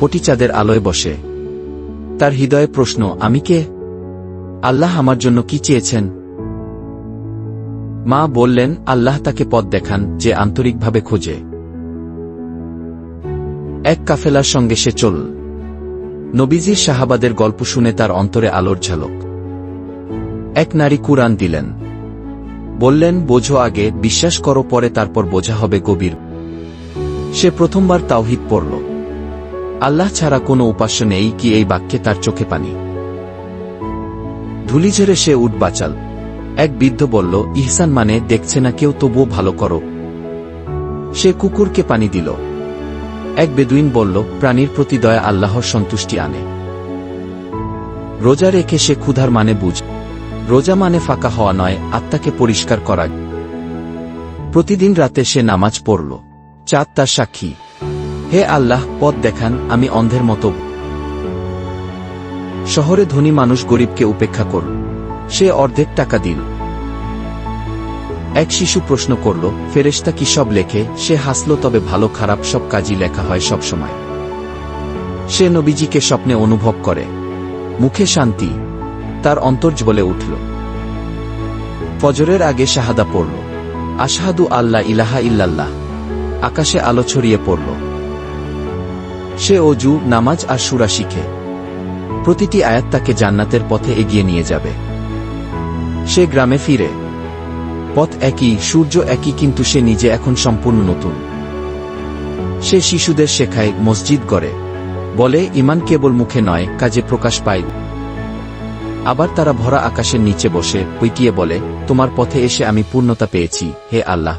পটিচাঁদের আলোয় বসে। তার হৃদয়ে প্রশ্ন, আমি কে? আল্লাহ আমার জন্য কি চেয়েছেন? মা বললেন, আল্লাহ তাকে পথ দেখান যে আন্তরিকভাবে খোঁজে। এক কাফেলার সঙ্গে সে চল। নবীজির শাহাবাদের গল্প শুনে তার অন্তরে আলোর ঝালক। এক নারী কুরআন দিলেন। বললেন, বোঝো আগে, বিশ্বাস করো, পরে তারপর বোঝা হবে গভীর। সে প্রথমবার তাওহিদ পড়ল। আল্লাহ ছাড়া কোনো উপাস্য নেই কি এই বাক্যে তার চোখে পানি। ধুলি ঝেড়ে সে উঠ বাঁচাল। এক বৃদ্ধ বলল, ইহসান মানে দেখছে না কেউ, তবুও ভালো করো। সে কুকুরকে পানি দিল। এক বেদুইন বলল, প্রাণীর প্রতি দয়া আল্লাহর সন্তুষ্টি আনে। রোজা রেখে সে ক্ষুধার মানে বুঝ। রোজা মানে ফাঁকা হওয়া নয়, আত্মাকে পরিষ্কার করা। প্রতিদিন রাতে সে নামাজ পড়ল। চাঁদ তার সাক্ষী। হে আল্লাহ, পথ দেখান, আমি অন্ধের মতো। শহরে ধনী মানুষ গরিবকে উপেক্ষা করল সে অর্ধেক টাকা দিল। এক শিশু প্রশ্ন করল, ফেরেশতা কি সব লেখে? সে হাসল, তবে ভালো খারাপ সব কাজই লেখা হয় সব সময়। সে নবীজিকে স্বপ্নে অনুভব করে। মুখে শান্তি, তার অন্তর্জ বলে উঠল। ফজরের আগে শাহাদা পড়ল। আশাহাদু আল্লাহ ইলাহা ইল্লাল্লাহ। আকাশে আলো ছড়িয়ে পড়ল। সে অজু, নামাজ আর সুরা শিখে। প্রতিটি আয়াত তাকে জান্নাতের পথে এগিয়ে নিয়ে যাবে। সে গ্রামে ফিরে। পথ একই, সূর্য একই, কিন্তু সে নিজে এখন সম্পূর্ণ নতুন। সে শিশুদের শেখায়, মসজিদ গড়ে। বলে, ইমান কেবল মুখে নয়, কাজে প্রকাশ পায়। আবার তারা ভরা আকাশের নিচে বসে পৈটিয়ে বলে, তোমার পথে এসে আমি পূর্ণতা পেয়েছি, হে আল্লাহ।